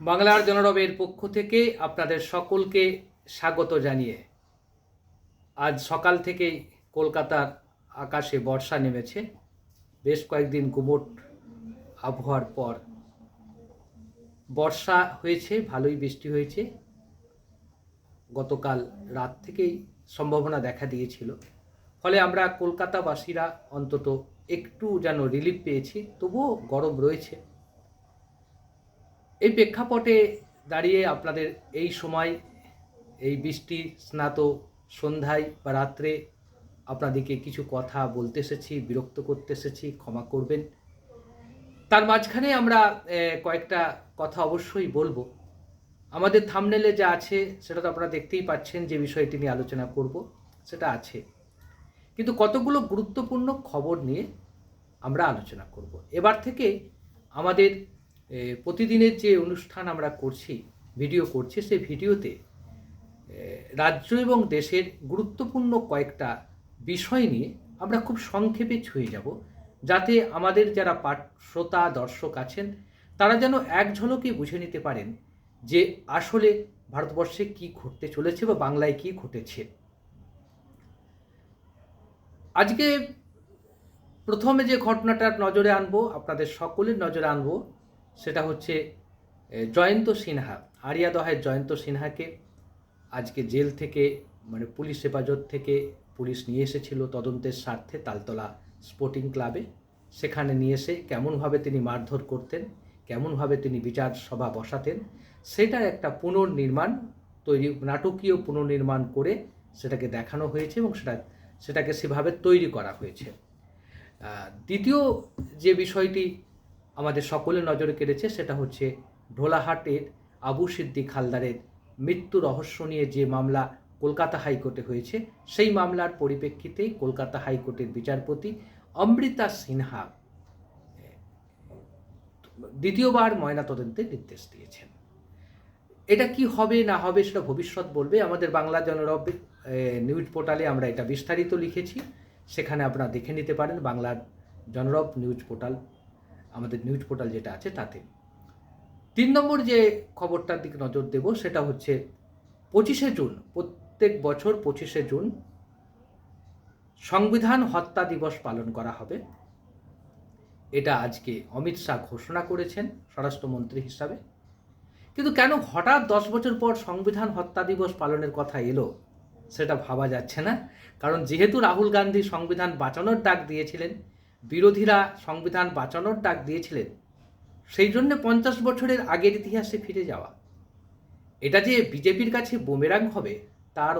বাংলার জনরবের পক্ষ থেকে আপনাদের সকলকে স্বাগত জানিয়ে আজ সকাল থেকেই কলকাতার আকাশে বর্ষা নেমেছে। বেশ কয়েকদিন গুমট আবহাওয়ার পর বর্ষা হয়েছে, ভালোই বৃষ্টি হয়েছে। গতকাল রাত থেকেই সম্ভাবনা দেখা দিয়েছিল। ফলে আমরা কলকাতাবাসীরা অন্তত একটু যেন রিলিফ পেয়েছি, তবুও গরম রয়েছে। এই প্রেক্ষাপটে দাঁড়িয়ে আপনাদের এই সময়, এই বৃষ্টি স্নাত সন্ধ্যায় বা রাত্রে আপনাদেরকে কিছু কথা বলতে এসেছি, বিরক্ত করতে এসেছি, ক্ষমা করবেন। তার মাঝখানে আমরা কয়েকটা কথা অবশ্যই বলব। আমাদের থামনেলে যা আছে, সেটা তো আপনারা দেখতেই পাচ্ছেন যে বিষয়টি নিয়ে আলোচনা করব, সেটা আছে। কিন্তু কতগুলো গুরুত্বপূর্ণ খবর নিয়ে আমরা আলোচনা করব। এবার থেকে আমাদের প্রতিদিনের যে অনুষ্ঠান আমরা করছি, ভিডিও করছি সেই ভিডিওতে রাজ্য এবং দেশের গুরুত্বপূর্ণ কয়েকটা বিষয় নিয়ে আমরা খুব সংক্ষেপে ছুঁয়ে যাব, যাতে আমাদের যারা পাঠ, শ্রোতা, দর্শক আছেন, তারা যেন এক ঝলকে বুঝে নিতে পারেন যে আসলে ভারতবর্ষে কি ঘটতে চলেছে বা বাংলায় কি ঘটেছে। আজকে প্রথমে যে ঘটনাটার নজরে আনব, আপনাদের সকলের নজরে আনব সেটা হচ্ছে জয়ন্ত সিনহা আরিয়া দহায়ের জয়ন্ত সিনহাকে আজকে জেল থেকে মানে পুলিশ হেফাজত থেকে পুলিশ নিয়ে এসেছিল তদন্তের স্বার্থে তালতলা স্পোর্টিং ক্লাবে। সেখানে নিয়ে এসে কেমনভাবে তিনি মারধর করতেন, কেমনভাবে তিনি বিচার সভা বসাতেন সেটার একটা পুনর্নির্মাণ তৈরি, নাটকীয় পুনর্নির্মাণ করে সেটাকে দেখানো হয়েছে এবং সেটা, সেটাকে সেভাবে তৈরি করা হয়েছে। দ্বিতীয় যে বিষয়টি আমাদের সকলের নজরে কেড়েছে সেটা হচ্ছে ঢোলাহাটের আবু সিদ্দিক হালদারের মৃত্যু রহস্য নিয়ে যে মামলা কলকাতা হাইকোর্টে হয়েছে, সেই মামলার পরিপ্রেক্ষিতে কলকাতা হাইকোর্টের বিচারপতি অমৃতা সিনহা দ্বিতীয়বার ময়নাতদন্তের নির্দেশ দিয়েছেন। এটা কি হবে, না হবে সেটা ভবিষ্যৎ বলবে। আমাদের বাংলা জনরব নিউজ পোর্টালে আমরা এটা বিস্তারিত লিখেছি। সেখানে আপনারা দেখে নিতে পারেন বাংলার জনরব নিউজ পোর্টাল। আমাদের নিউজ পোর্টাল যেটা আছে তাতে। তিন নম্বর যে খবরটার দিকে নজর দেব, সেটা হচ্ছে পঁচিশে জুন, প্রত্যেক বছর পঁচিশে জুন সংবিধান হত্যা দিবস পালন করা হবে। এটা আজকে অমিত শাহ ঘোষণা করেছেন স্বরাষ্ট্রমন্ত্রী হিসাবে। কিন্তু কেন হঠাৎ দশ বছর পর সংবিধান হত্যা দিবস পালনের কথা এলো, সেটা ভাবা যাচ্ছে না। কারণ যেহেতু রাহুল গান্ধী সংবিধান বাঁচানোর ডাক দিয়েছিলেন বিরোধীরা সংবিধান বাঁচানোর ডাক দিয়েছিলেন। সেই জন্য পঞ্চাশ বছরের আগের ইতিহাসে ফিরে যাওয়া। এটা যে বিজেপির কাছে বোমেরাং হবে, তার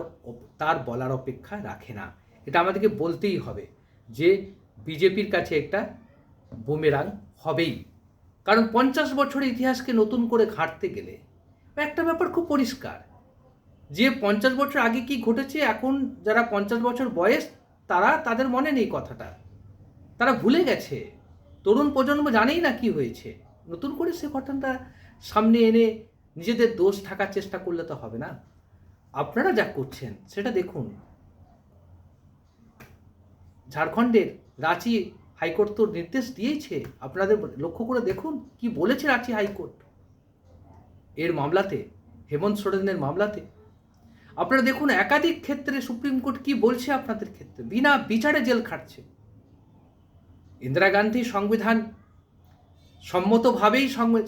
তার বলার অপেক্ষা রাখে না। এটা আমাদেরকে বলতেই হবে যে বিজেপির কাছে একটা বোমেরাং হবেই। কারণ পঞ্চাশ বছরের ইতিহাসকে নতুন করে ঘাঁটতে গেলে একটা ব্যাপার খুব পরিষ্কার। যে পঞ্চাশ বছর আগে কি ঘটেছে, এখন যারা পঞ্চাশ বছর বয়স, তারা তাদের মনে নেই কথাটা। তারা ভুলে গেছে। তরুণ প্রজন্ম জানেই না কি হয়েছে। নতুন করে সে ঘটনাটা সামনে এনে নিজেদের দোষ থাকার চেষ্টা করলে তো হবে না। আপনারা যা করছেন, সেটা দেখুন। ঝাড়খণ্ডের রাঁচি হাইকোর্ট তো নির্দেশ দিয়েছে। আপনাদের লক্ষ্য করে দেখুন কি বলেছে রাঁচি হাইকোর্ট। এর মামলাতে, হেমন্ত সোরেনের মামলাতে। আপনারা দেখুন একাধিক ক্ষেত্রে সুপ্রিম কোর্ট কি বলছে আপনাদের ক্ষেত্রে? বিনা বিচারে জেল খাটছে। ইন্দিরা গান্ধী সংবিধান সম্মতভাবেই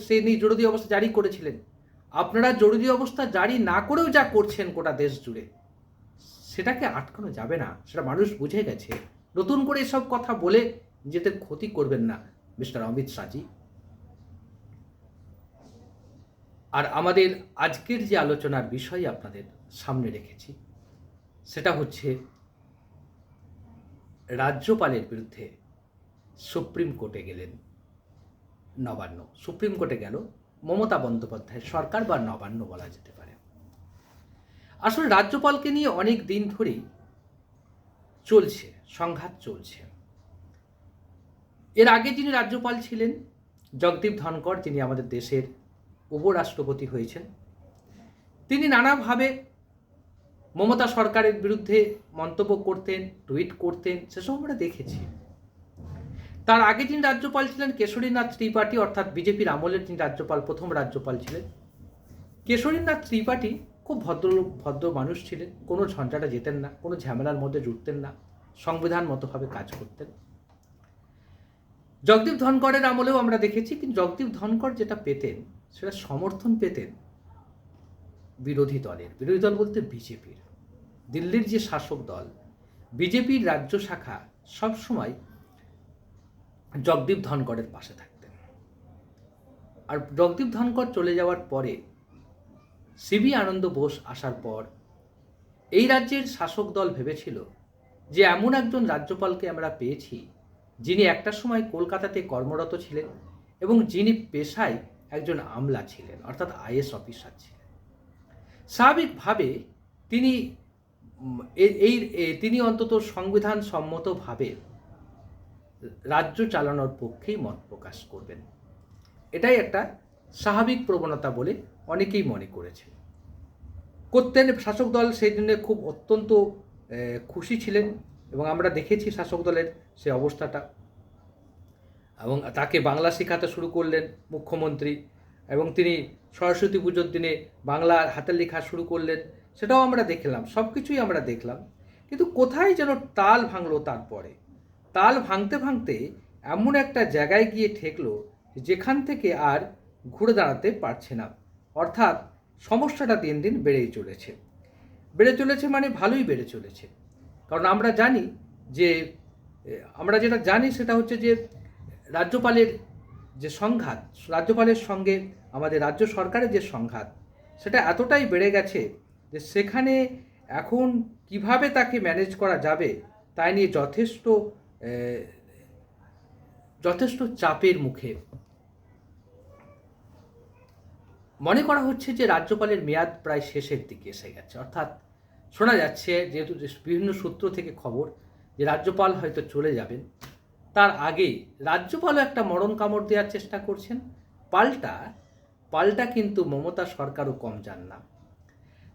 তিনি জরুরি অবস্থা জারি করেছিলেন। আপনারা জরুরি অবস্থা জারি না করেও যা করছেন গোটা দেশ জুড়ে, সেটাকে আটকানো যাবে না, সেটা মানুষ বুঝে গেছে। নতুন করে এসব কথা বলে নিজেদের ক্ষতি করবেন না, মিস্টার অমিত শাহজি। আর আমাদের আজকের যে আলোচনার বিষয় আপনাদের সামনে রেখেছি, সেটা হচ্ছে রাজ্যপালের বিরুদ্ধে সুপ্রিম কোর্টে গেলেন নবান্ন। সুপ্রিম কোর্টে গেল, মমতা বন্দ্যোপাধ্যায় সরকার বা নবান্ন বলা যেতে পারে। আসলে রাজ্যপালকে নিয়ে অনেক দিন ধরেই চলছে, সংঘাত চলছে। এর আগে যিনি রাজ্যপাল ছিলেন, জগদীপ ধনকর যিনি আমাদের দেশের উপরাষ্ট্রপতি হয়েছেন, তিনি নানাভাবে মমতা সরকারের বিরুদ্ধে মন্তব্য করতেন, টুইট করতেন, সেসব আমরা দেখেছি। তার আগে যিনি রাজ্যপাল ছিলেন কেশরীনাথ ত্রিপাঠী, অর্থাৎ বিজেপির আমলের যিনি রাজ্যপাল, প্রথম রাজ্যপাল ছিলেন। কেশরীনাথ ত্রিপাঠী খুব ভদ্রলোক ভদ্র মানুষ ছিলেন, কোনো ঝঞ্ঝাটা যেতেন না, কোনো ঝামেলার মধ্যে জুটতেন না, সংবিধান মতোভাবে কাজ করতেন। জগদীপ ধনকরের আমলেও আমরা দেখেছি, কিন্তু জগদীপ ধনকর যেটা পেতেন, সেটা সমর্থন পেতেন বিরোধী দলের, বিরোধী দল বলতে বিজেপির। দিল্লির যে শাসক দল, বিজেপির রাজ্য শাখা সবসময় জগদীপ ধনকরের পাশে থাকতেন। আর জগদীপ ধনকর চলে যাওয়ার পরে সিবি আনন্দ বোস আসার পর এই রাজ্যের শাসক দল ভেবেছিল যে এমন একজন রাজ্যপালকে আমরা পেয়েছি যিনি একটা সময় কলকাতাতে কর্মরত ছিলেন এবং যিনি পেশায় একজন আমলা ছিলেন, অর্থাৎ আইএস অফিসার ছিলেন। স্বাভাবিকভাবে তিনি এই তিনি অন্তত সংবিধান সম্মতভাবে রাজ্য চালানোর পক্ষেই মত প্রকাশ করবেন। এটাই একটা স্বাভাবিক প্রবণতা বলে অনেকেই মনে করেছে করতেন শাসক দল সেই দিনে খুব অত্যন্ত খুশি ছিলেন এবং আমরা দেখেছি শাসক দলের সে অবস্থাটা। এবং তাকে বাংলা শেখাতে শুরু করলেন মুখ্যমন্ত্রী এবং তিনি সরস্বতী পুজোর দিনে বাংলা হাতের লেখা শুরু করলেন, সেটাও আমরা দেখলাম সব কিছুই আমরা দেখলাম। কিন্তু কোথায় যেন তাল ভাঙলো তারপরে? তাল ভাঙতে ভাঙতে এমন একটা জায়গায় গিয়ে ঠেকলো যেখান থেকে আর ঘুরে দাঁড়াতে পারছে না। অর্থাৎ সমস্যাটা দিন দিন বেড়েই চলেছে। বেড়ে চলেছে মানে ভালোই বেড়ে চলেছে। কারণ আমরা জানি যে আমরা যেটা জানি সেটা হচ্ছে যে, রাজ্যপালের যে সংঘাত, রাজ্যপালের সঙ্গে আমাদের রাজ্য সরকারের যে সংঘাত, সেটা এতটাই বেড়ে গেছে যে সেখানে এখন কীভাবে তাকে ম্যানেজ করা যাবে, তাই নিয়ে যথেষ্ট যথেষ্ট চাপের মুখে মনে করা হচ্ছে যে রাজ্যপালের মেয়াদ প্রায় শেষের দিকে এসে গেছে। অর্থাৎ শোনা যাচ্ছে যেহেতু বিভিন্ন সূত্র থেকে খবর যে রাজ্যপাল হয়তো চলে যাবেন, তার আগে রাজ্যপালও একটা মরণ কামড় দেওয়ার চেষ্টা করছেন। পাল্টা পাল্টা কিন্তু মমতা সরকারও কম যান না।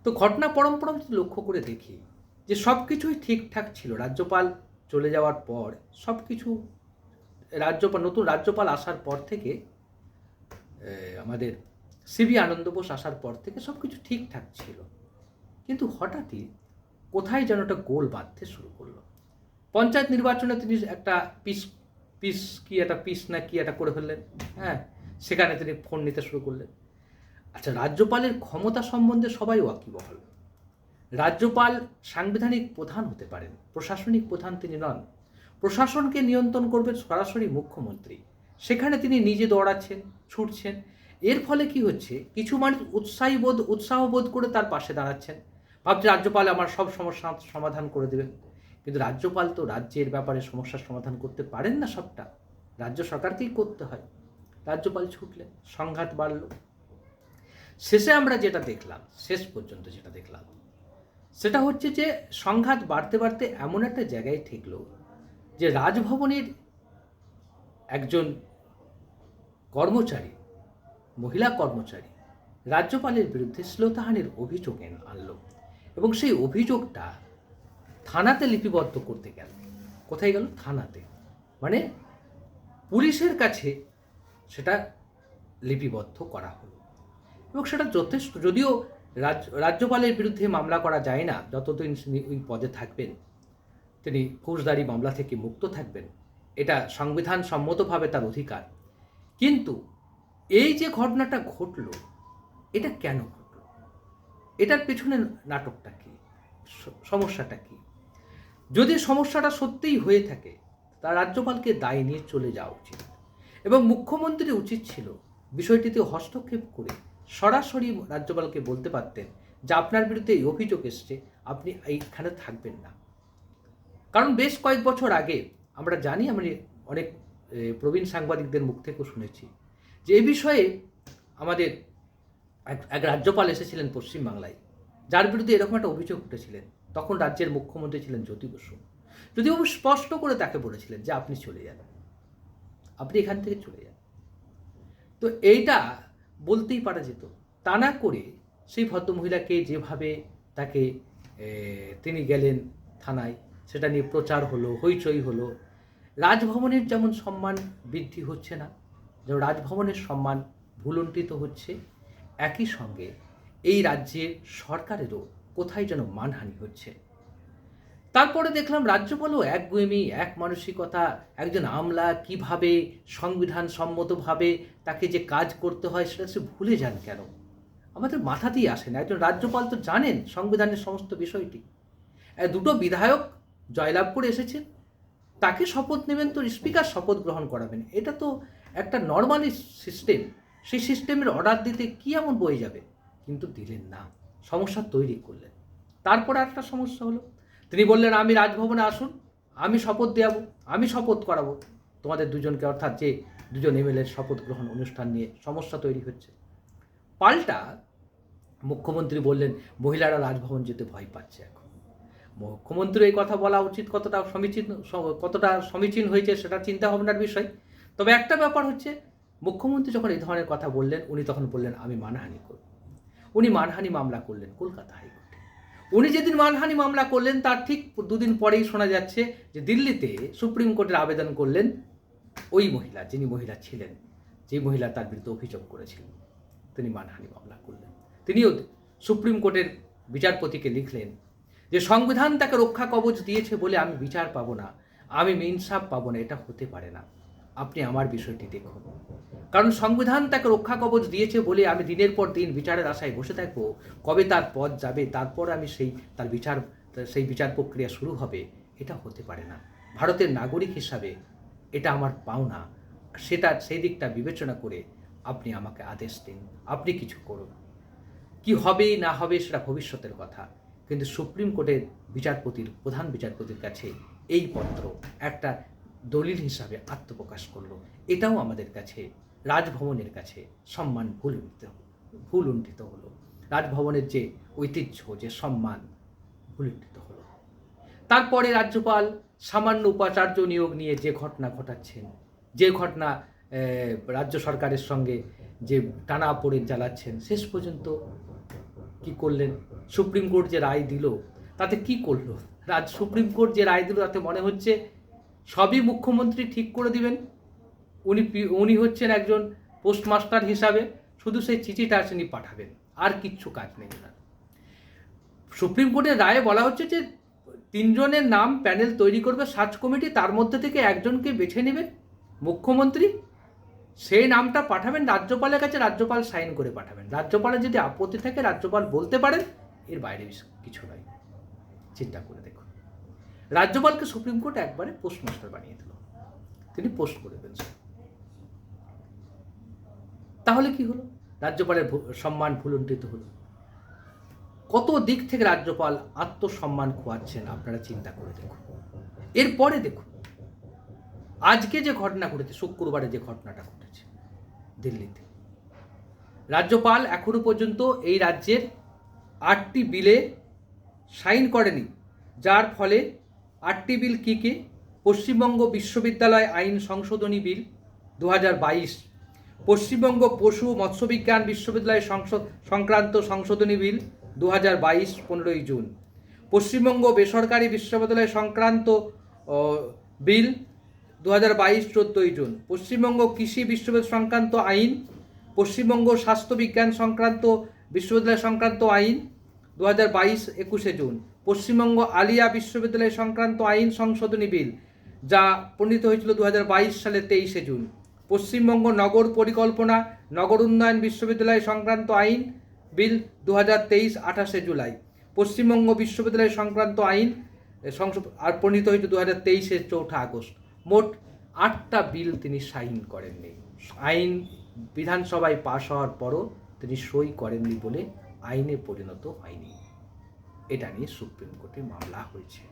তো ঘটনা পরম্পরা লক্ষ্য করে দেখি, যে সব কিছুই ঠিকঠাক ছিল। রাজ্যপাল চলে যাওয়ার পর সব কিছু রাজ্যপাল, নতুন রাজ্যপাল আসার পর থেকে আমাদের সিবি আনন্দ বোস আসার পর থেকে সব কিছু ঠিকঠাক ছিল। কিন্তু হঠাৎই কোথায় যেন একটা গোল বাঁধতে শুরু করল। পঞ্চায়েত নির্বাচনে তিনি একটা পিস পিস কি, একটা পিস না কি একটা করে ফেললেন হ্যাঁ? সেখানে তিনি ফোন নিতে শুরু করলেন। আচ্ছা রাজ্যপালের ক্ষমতা সম্বন্ধে সবাই ওয়াকিবহল। রাজ্যপাল সাংবিধানিক প্রধান হতে পারেন, প্রশাসনিক প্রধান তিনি নন। প্রশাসনকে নিয়ন্ত্রণ করবেন সরাসরি মুখ্যমন্ত্রী। সেখানে তিনি নিজে দৌড়াচ্ছেন, ছুটছেন। এর ফলে কি হচ্ছে? কিছু মানুষ উৎসাহী বোধ, উৎসাহ বোধ করে তার পাশে দাঁড়াচ্ছেন। ভাবছে, রাজ্যপাল আমার সব সমস্যা সমাধান করে দেবেন। কিন্তু রাজ্যপাল তো রাজ্যের ব্যাপারে সমস্যার সমাধান করতে পারেন না সবটা। রাজ্য সরকারকেই করতে হয়। রাজ্যপাল ছুটলেন, সংঘাত বাড়ল। শেষে আমরা যেটা দেখলাম, শেষ পর্যন্ত যেটা দেখলাম সেটা হচ্ছে যে সংঘাত বাড়তে বাড়তে এমন একটা জায়গায় ঠেকল যে রাজভবনের একজন কর্মচারী, মহিলা কর্মচারী, রাজ্যপালের বিরুদ্ধে শ্লোতাহানির অভিযোগ আনলো এবং সেই অভিযোগটা থানাতে লিপিবদ্ধ করতে গেল। কোথায় গেল? থানাতে। মানে পুলিশের কাছে সেটা লিপিবদ্ধ করা হলো এবং সেটা যথেষ্ট, যদিও রাজ্যপালের বিরুদ্ধে মামলা করা যায় না, যতদিন তিনি ওই পদে থাকবেন। তিনি ফৌজদারি মামলা থেকে মুক্ত থাকবেন। এটা সংবিধান সম্মতভাবে তার অধিকার। কিন্তু এই যে ঘটনাটা ঘটলো, এটা কেন ঘটলো? এটার পেছনে নাটকটা কি? সমস্যাটা কি? যদি সমস্যাটা সত্যিই হয়ে থাকে তা রাজ্যপালকে দায় নিয়ে চলে যাওয়া উচিত। এবং মুখ্যমন্ত্রী উচিত ছিল বিষয়টিতে হস্তক্ষেপ করে সরাসরি রাজ্যপালকে বলতে পারতেন যে আপনার বিরুদ্ধে এই অভিযোগ এসছে, আপনি এইখানে থাকবেন না। কারণ বেশ কয়েক বছর আগে আমরা জানি আমরা অনেক প্রবীণ সাংবাদিকদের মুখ থেকেও শুনেছি যে এ বিষয়ে আমাদের এক রাজ্যপাল এসেছিলেন পশ্চিমবাংলায়, যার বিরুদ্ধে এরকম একটা অভিযোগ উঠেছিলেন। তখন রাজ্যের মুখ্যমন্ত্রী ছিলেন জ্যোতি বসু। জ্যোতিবাবু স্পষ্ট করে তাকে বলেছিলেন যে আপনি চলে যান। আপনি এখান থেকে চলে যান। তো এইটা বলতেই পারা যেত। তা না করে সেই ভদ্রমহিলাকে যেভাবে তাকে তিনি গেলেন থানায়, সেটা নিয়ে প্রচার হলো, হইচই হলো। রাজভবনের যেমন সম্মান বৃদ্ধি হচ্ছে না, যেমন রাজভবনের সম্মান ভুলুণ্ঠিত হচ্ছে, একই সঙ্গে এই রাজ্যে সরকারেরও কোথায় যেন মানহানি হচ্ছে। তারপরে দেখলাম রাজ্যপালও একগুয়েমি এক মানসিকতা, একজন আমলা কীভাবে সংবিধান সম্মতভাবে তাকে যে কাজ করতে হয় সেটা সে ভুলে যান কেন? আমাদের মাথাতেই আসে না। একজন রাজ্যপাল তো জানেন সংবিধানের সমস্ত বিষয়টি। দুটো বিধায়ক জয়লাভ করে এসেছেন। তাকে শপথ নেবেন তো স্পিকার শপথ গ্রহণ করাবেন। এটা তো একটা নর্মালি সিস্টেম। সেই সিস্টেমের অর্ডার দিতে কি এমন বয়ে যাবে? কিন্তু দিলেন না। সমস্যা তৈরি করলেন। তারপর একটা সমস্যা হলো তিনি বললেন, আমি রাজভবনে আসুন, আমি শপথ দেওয়াবো আমি শপথ করাবো। তোমাদের দুজনকে অর্থাৎ যে দুজন এমএলএর শপথ গ্রহণ অনুষ্ঠান নিয়ে সমস্যা তৈরি হচ্ছে। পাল্টা মুখ্যমন্ত্রী বললেন, মহিলারা রাজভবন যেতে ভয় পাচ্ছে এখন। মুখ্যমন্ত্রী এই কথা বলা উচিত কতটা সমীচীন কতটা সমীচীন হয়েছে সেটা চিন্তা ভাবনার বিষয়। তবে একটা ব্যাপার হচ্ছে, মুখ্যমন্ত্রী যখন এই ধরনের কথা বললেন, উনি তখন বললেন, আমি মানহানি করব। উনি মানহানি মামলা করলেন কলকাতা হাইকোর্টে উনি যেদিন মানহানি মামলা করলেন, তার ঠিক দুদিন পরেই শোনা যাচ্ছে যে দিল্লিতে সুপ্রিম কোর্টের আবেদন করলেন ওই মহিলা, যিনি মহিলা ছিলেন, যে মহিলা তার বিরুদ্ধে অভিযোগ করেছিলেন, তিনি মানহানি মামলা করলেন। তিনিও সুপ্রিম কোর্টের বিচারপতিকে লিখলেন যে, সংবিধান তাকে রক্ষা কবচ দিয়েছে বলে আমি বিচার পাবো না, আমি ইনসাফ পাবো না, এটা হতে পারে না। আপনি আমার বিষয়টি দেখুন। কারণ সংবিধান তাকে রক্ষা কবচ দিয়েছে বলে আমি দিনের পর দিন বিচারের আশায় বসে থাকব। কবে তার পথ যাবে, তারপর আমি সেই, তার বিচার, সেই বিচার প্রক্রিয়া শুরু হবে, এটা হতে পারে না। ভারতের নাগরিক হিসাবে এটা আমার পাওনা। সেটা, সেই দিকটা বিবেচনা করে আপনি আমাকে আদেশ দিন। আপনি কিছু করুন। কি হবে, না হবে সেটা ভবিষ্যতের কথা। কিন্তু সুপ্রিম কোর্টের বিচারপতির, প্রধান বিচারপতির কাছে এই পত্র, একটা দলিল হিসাবে আত্মপ্রকাশ করল। এটাও আমাদের কাছে, রাজভবনের কাছে সম্মান ভুল ভুল উন্ঠিত হলো। রাজভবনের যে ঐতিহ্য, যে সম্মান ভুলুণ্ঠিত হলো। তারপরে রাজ্যপাল সামান্য উপাচার্য নিয়োগ নিয়ে যে ঘটনা ঘটাচ্ছেন, যে ঘটনা রাজ্য সরকারের সঙ্গে যে টানা পড়ে জ্বালাচ্ছেন শেষ পর্যন্ত কি করলেন? সুপ্রিম কোর্ট যে রায় দিল, তাতে কি করল? রাজ, সুপ্রিম কোর্ট যে রায় দিল, তাতে মনে হচ্ছে সবই মুখ্যমন্ত্রী ঠিক করে দিবেন। উনি উনি হচ্ছেন একজন পোস্টমাস্টার হিসাবে, শুধু সেই চিঠিটা তিনি পাঠাবেন, আর কিচ্ছু কাজ নেই ওনার। সুপ্রিম কোর্টের রায়ে বলা হচ্ছে যে, তিনজনের নাম প্যানেল তৈরি করবে সার্চ কমিটি, তার মধ্যে থেকে একজনকে বেছে নেবেন মুখ্যমন্ত্রী। সেই নামটা পাঠাবেন, রাজ্যপালের কাছে রাজ্যপাল সাইন করে পাঠাবেন। রাজ্যপালের যদি আপত্তি থাকে, রাজ্যপাল বলতে পারেন, এর বাইরে কিছু নয় চিন্তা করে দেখুন। রাজ্যপালকে সুপ্রিম কোর্ট একবারে পোস্টমাস্টার বানিয়ে দিল। তিনি পোস্ট করে ফেলছেন। তাহলে কি হলো? রাজ্যপালের সম্মান ভুলুণ্ঠিত হলো। কত দিক থেকে রাজ্যপাল আত্মসম্মান খোয়াচ্ছেন আপনারা চিন্তা করে দেখুন। এরপরে দেখুন, আজকে যে ঘটনা ঘটেছে, শুক্রবারে যে ঘটনাটা ঘটেছে দিল্লিতে। রাজ্যপাল এখনও পর্যন্ত এই রাজ্যের আটটি বিলে সাইন করেনি, যার ফলে আটটি বিল কী কী? পশ্চিমবঙ্গ বিশ্ববিদ্যালয় আইন সংশোধনী বিল দু হাজার বাইশ। পশ্চিমবঙ্গ পশু মৎস্যবিজ্ঞান বিশ্ববিদ্যালয় সংসদ, সংক্রান্ত সংশোধনী বিল দু হাজার বাইশ, পনেরোই জুন। পশ্চিমবঙ্গ বেসরকারি বিশ্ববিদ্যালয় সংক্রান্ত বিল দু হাজার বাইশ, চোদ্দোই জুন। পশ্চিমবঙ্গ কৃষি বিশ্ববিদ্যালয় সংক্রান্ত আইন, পশ্চিমবঙ্গ স্বাস্থ্য বিজ্ঞান সংক্রান্ত, বিশ্ববিদ্যালয় সংক্রান্ত আইন দু হাজার বাইশ একুশে জুন, পশ্চিমবঙ্গ আলিয়া বিশ্ববিদ্যালয় সংক্রান্ত আইন সংশোধনী বিল, যা প্রণীত হয়েছিল দু সালের তেইশে জুন। পশ্চিমবঙ্গ নগর পরিকল্পনা, নগর উন্নয়ন বিশ্ববিদ্যালয় সংক্রান্ত আইন বিল দু হাজার তেইশ আঠাশে জুলাই। পশ্চিমবঙ্গ বিশ্ববিদ্যালয় সংক্রান্ত আইন আর প্রণীত হয়েছে দু হাজার তেইশের চৌঠা আগস্ট। মোট আটটা বিল তিনি সাইন করেননি। আইন বিধানসভায় পাশ হওয়ার পরও তিনি সই করেননি বলে আইনে পরিণত হয়নি। এটা নিয়ে সুপ্রিম কোর্টে মামলা হয়েছে।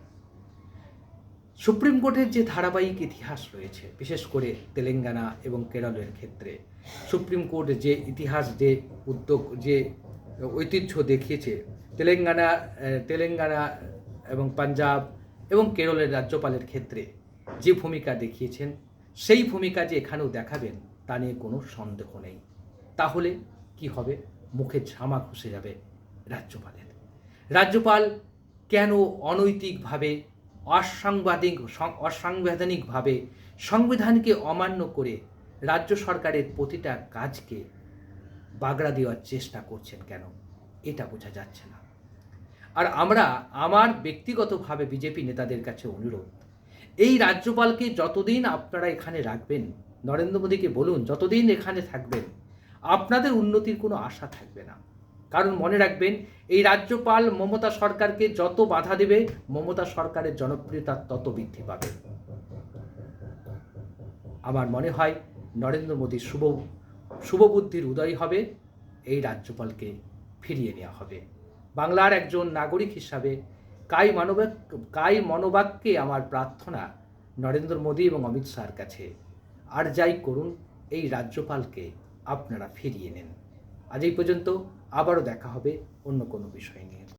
সুপ্রিম কোর্টের যে ধারাবাহিক ইতিহাস রয়েছে, বিশেষ করে তেলেঙ্গানা এবং কেরলের ক্ষেত্রে, সুপ্রিম কোর্ট যে ইতিহাস, যে উদ্যোগ, যে ঐতিহ্য দেখিয়েছে, তেলেঙ্গানা তেলেঙ্গানা এবং পাঞ্জাব এবং কেরলের রাজ্যপালের ক্ষেত্রে যে ভূমিকা দেখিয়েছেন, সেই ভূমিকা যে এখানেও দেখাবেন, তা নিয়ে কোনো সন্দেহ নেই। তাহলে কি হবে? মুখে ঝামা ঘুষে যাবে রাজ্যপালের। রাজ্যপাল কেন অনৈতিকভাবে, অসাংবাদিক অসাংবিধানিকভাবে সংবিধানকে অমান্য করে রাজ্য সরকারের প্রতিটা কাজকে বাগড়া দেওয়ার চেষ্টা করছেন কেন? এটা বোঝা যাচ্ছে না। আর আমরা আমার ব্যক্তিগতভাবে বিজেপি নেতাদের কাছে অনুরোধ, এই রাজ্যপালকে যতদিন আপনারা এখানে রাখবেন, নরেন্দ্র মোদীকে বলুন, যতদিন এখানে থাকবেন আপনাদের উন্নতির কোনো আশা থাকবে না। কারণ মনে রাখবেন, এই রাজ্যপাল মমতা সরকারকে যত বাধা দেবে, মমতা সরকারের জনপ্রিয়তা তত বৃদ্ধি পাবে। আমার মনে হয়, নরেন্দ্র মোদীর শুভ শুভবুদ্ধির উদয় হবে, এই রাজ্যপালকে ফিরিয়ে নেওয়া হবে। বাংলার একজন নাগরিক হিসাবে কাই মানবাক, কাই মনোবাক্যে আমার প্রার্থনা নরেন্দ্র মোদী এবং অমিত শাহর কাছে। আর যাই করুন, এই রাজ্যপালকে আপনারা ফিরিয়ে নেন। আজ এই পর্যন্ত আবারও দেখা হবে অন্য কোনো বিষয় নিয়ে।